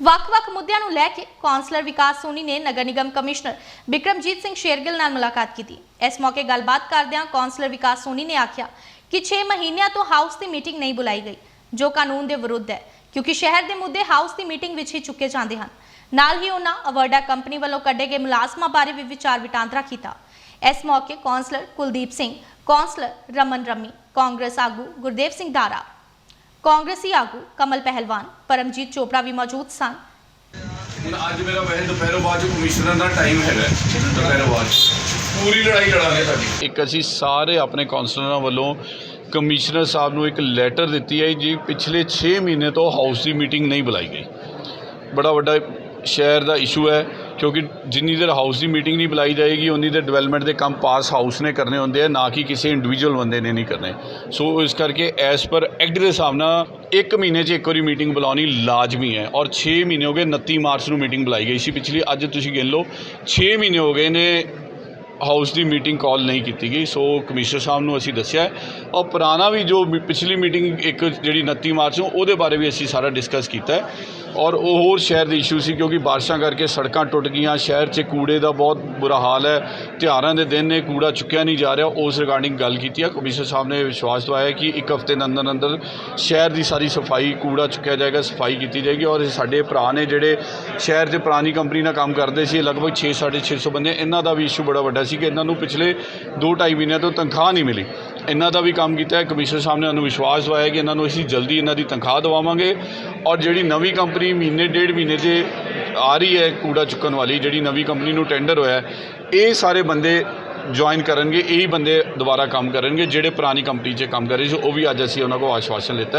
ਵੱਖ-ਵੱਖ ਮੁੱਦਿਆਂ ਨੂੰ ਲੈ ਕੇ ਕੌਂਸਲਰ ਵਿਕਾਸ ਸੋਨੀ ਨੇ ਨਗਰ ਨਿਗਮ ਕਮਿਸ਼ਨਰ ਬਿਕਰਮਜੀਤ ਸਿੰਘ ਸ਼ੇਰਗਿੱਲ ਨਾਲ ਮੁਲਾਕਾਤ ਕੀਤੀ। ਇਸ ਮੌਕੇ ਗੱਲਬਾਤ ਕਰਦਿਆਂ ਕੌਂਸਲਰ ਵਿਕਾਸ ਸੋਨੀ ਨੇ ਆਖਿਆ ਕਿ 6 ਮਹੀਨਿਆਂ ਤੋਂ ਹਾਊਸ ਦੀ ਮੀਟਿੰਗ ਨਹੀਂ ਬੁਲਾਈ ਗਈ, ਜੋ ਕਾਨੂੰਨ ਦੇ ਵਿਰੁੱਧ ਹੈ, ਕਿਉਂਕਿ ਸ਼ਹਿਰ ਦੇ ਮੁੱਦੇ ਹਾਊਸ ਦੀ ਮੀਟਿੰਗ ਵਿੱਚ ਹੀ ਚੁੱਕੇ ਜਾਂਦੇ ਹਨ। ਨਾਲ ਹੀ ਉਹਨਾਂ ਅਵਰਡਾ ਕੰਪਨੀ ਵੱਲੋਂ ਕੱਢੇ ਗਏ ਮੁਲਾਜ਼ਮਾਂ ਬਾਰੇ ਵੀ ਵਿਚਾਰ ਵਟਾਂਦਰਾ ਕੀਤਾ। ਇਸ ਮੌਕੇ ਕੌਂਸਲਰ ਕੁਲਦੀਪ ਸਿੰਘ, ਕੌਂਸਲਰ ਰਮਨ ਰਮੀ, ਕਾਂਗਰਸ ਆਗੂ ਗੁਰਦੇਵ ਸਿੰਘ ਦਾਰਾ ਕਾਂਗਰਸੀ ਆਗੂ ਕਮਲ ਪਹਿਲਵਾਨ ਪਰਮਜੀਤ ਚੋਪੜਾ ਵੀ ਮੌਜੂਦ ਸਨ। ਹੁਣ ਅੱਜ ਮੇਰਾ ਵੈਸੇ ਦੁਪਹਿਰੋਂ ਬਾਅਦ ਚ ਕਮਿਸ਼ਨਰ ਦਾ ਟਾਈਮ ਹੈਗਾ ਦੁਪਹਿਰੋਂ ਬਾਅਦ। ਪੂਰੀ ਲੜਾਈ ਲੜਾਂਗੇ ਤੁਹਾਡੀ ਇੱਕ ਅਸੀਂ ਸਾਰੇ ਆਪਣੇ ਕੌਂਸਲਰਾਂ ਵੱਲੋਂ ਕਮਿਸ਼ਨਰ ਸਾਹਿਬ ਨੂੰ ਇੱਕ ਲੈਟਰ ਦਿੱਤੀ ਹੈ ਜੀ ਪਿਛਲੇ 6 ਮਹੀਨੇ ਤੋਂ ਹਾਊਸ ਦੀ ਮੀਟਿੰਗ ਨਹੀਂ ਬੁਲਾਈ ਗਈ। ਬੜਾ ਵੱਡਾ ਸ਼ਹਿਰ ਦਾ ਇਸ਼ੂ ਹੈ, ਕਿਉਂਕਿ ਜਿੰਨੀ ਦੇਰ ਹਾਊਸ ਦੀ ਮੀਟਿੰਗ ਨਹੀਂ ਬੁਲਾਈ ਜਾਏਗੀ, ਉਨੀ ਦੇਰ ਡਿਵੈਲਪਮੈਂਟ ਦੇ ਕੰਮ ਪਾਸ ਹਾਊਸ ਨੇ ਕਰਨੇ ਹੁੰਦੇ ਆ, ਨਾ ਕਿ ਕਿਸੇ ਇੰਡੀਵਿਜੂਅਲ ਬੰਦੇ ਨੇ ਨਹੀਂ ਕਰਨੇ। ਸੋ ਇਸ ਕਰਕੇ ਐਸ ਪਰ ਐਕਟ ਦੇ ਹਿਸਾਬ ਨਾਲ ਇੱਕ ਮਹੀਨੇ 'ਚ ਇੱਕ ਵਾਰੀ ਮੀਟਿੰਗ ਬੁਲਾਉਣੀ ਲਾਜ਼ਮੀ ਹੈ ਔਰ 6 ਮਹੀਨੇ ਹੋ ਗਏ 29 ਮਾਰਚ ਨੂੰ ਮੀਟਿੰਗ ਬੁਲਾਈ ਗਈ ਸੀ ਪਿਛਲੀ, ਅੱਜ ਤੁਸੀਂ ਗਿਣ ਲਓ 6 ਮਹੀਨੇ ਹੋ ਗਏ ਨੇ ਹਾਊਸ ਦੀ ਮੀਟਿੰਗ ਕਾਲ ਨਹੀਂ ਕੀਤੀ ਗਈ, ਸੋ ਕਮਿਸ਼ਨਰ ਸਾਹਿਬ ਨੂੰ ਅਸੀਂ ਦੱਸਿਆ ਔਰ ਪੁਰਾਣਾ ਵੀ ਜੋ ਪਿਛਲੀ ਮੀਟਿੰਗ ਇੱਕ ਜਿਹੜੀ 29 ਮਾਰਚ ਨੂੰ, ਉਹਦੇ ਬਾਰੇ ਵੀ ਅਸੀਂ ਸਾਰਾ ਡਿਸਕਸ ਕੀਤਾ ਔਰ ਉਹ ਹੋਰ ਸ਼ਹਿਰ ਦੇ ਇਸ਼ੂ ਸੀ, ਕਿਉਂਕਿ ਬਾਰਿਸ਼ਾਂ ਕਰਕੇ ਸੜਕਾਂ ਟੁੱਟ ਗਈਆਂ, ਸ਼ਹਿਰ 'ਚ ਕੂੜੇ ਦਾ ਬਹੁਤ ਬੁਰਾ ਹਾਲ ਹੈ। ਤਿਉਹਾਰਾਂ ਦੇ ਦਿਨ ਨੇ ਕੂੜਾ ਚੁੱਕਿਆ ਨਹੀਂ ਜਾ ਰਿਹਾ, ਉਸ ਰਿਗਾਰਡਿੰਗ ਗੱਲ ਕੀਤੀ ਹੈ। ਕਮਿਸ਼ਨਰ ਸਾਹਿਬ ਨੇ ਵਿਸ਼ਵਾਸ ਦਵਾਇਆ ਕਿ ਇੱਕ ਹਫ਼ਤੇ ਦੇ ਅੰਦਰ ਅੰਦਰ ਸ਼ਹਿਰ ਦੀ ਸਾਰੀ ਸਫ਼ਾਈ, ਕੂੜਾ ਚੁੱਕਿਆ ਜਾਏਗਾ, ਸਫ਼ਾਈ ਕੀਤੀ ਜਾਏਗੀ। ਔਰ ਸਾਡੇ ਭਰਾ ਨੇ ਜਿਹੜੇ ਸ਼ਹਿਰ 'ਚ ਪੁਰਾਣੀ ਕੰਪਨੀ ਨਾਲ ਕੰਮ ਕਰਦੇ ਸੀ ਲਗਭਗ 6 650 ਬੰਦੇ, ਇਹਨਾਂ ਦਾ ਵੀ ਇਸ਼ੂ ਬੜਾ ਵੱਡਾ ਸੀ ਕਿ ਇਹਨਾਂ ਨੂੰ ਪਿਛਲੇ 2.5 ਮਹੀਨਿਆਂ ਤੋਂ ਤਨਖਾਹ ਨਹੀਂ ਮਿਲੀ। ਇਹਨਾਂ ਦਾ ਵੀ ਕੰਮ ਕੀਤਾ ਹੈ। ਕਮਿਸ਼ਨਰ ਸਾਹਿਬ ਨੇ ਸਾਨੂੰ ਵਿਸ਼ਵਾਸ ਦਵਾਇਆ ਕਿ ਇਹਨਾਂ ਨੂੰ ਅਸੀਂ ਜਲਦੀ ਇਹਨਾਂ ਦੀ ਤਨਖਾਹ ਦਵਾਵਾਂਗੇ। ਔਰ ਜਿਹੜੀ ਨਵੀਂ ਕੰਪਨੀ ਮਹੀਨੇ, ਡੇਢ ਮਹੀਨੇ 'ਚ ਆ ਰਹੀ ਹੈ ਕੂੜਾ ਚੁੱਕਣ ਵਾਲੀ, ਜਿਹੜੀ ਨਵੀਂ ਕੰਪਨੀ ਨੂੰ ਟੈਂਡਰ ਹੋਇਆ ਇਹ ਸਾਰੇ ਬੰਦੇ ਜੁਆਇਨ ਕਰਨਗੇ, ਇਹੀ ਬੰਦੇ ਦੁਬਾਰਾ ਕੰਮ ਕਰਨਗੇ, ਜਿਹੜੇ ਪੁਰਾਣੀ ਕੰਪਨੀ 'ਚ ਕੰਮ ਕਰ ਰਹੇ ਸੀ, ਉਹ ਵੀ ਅੱਜ ਅਸੀਂ ਉਹਨਾਂ ਕੋਲ ਆਸ਼ਵਾਸਨ ਲਿੱਤਾ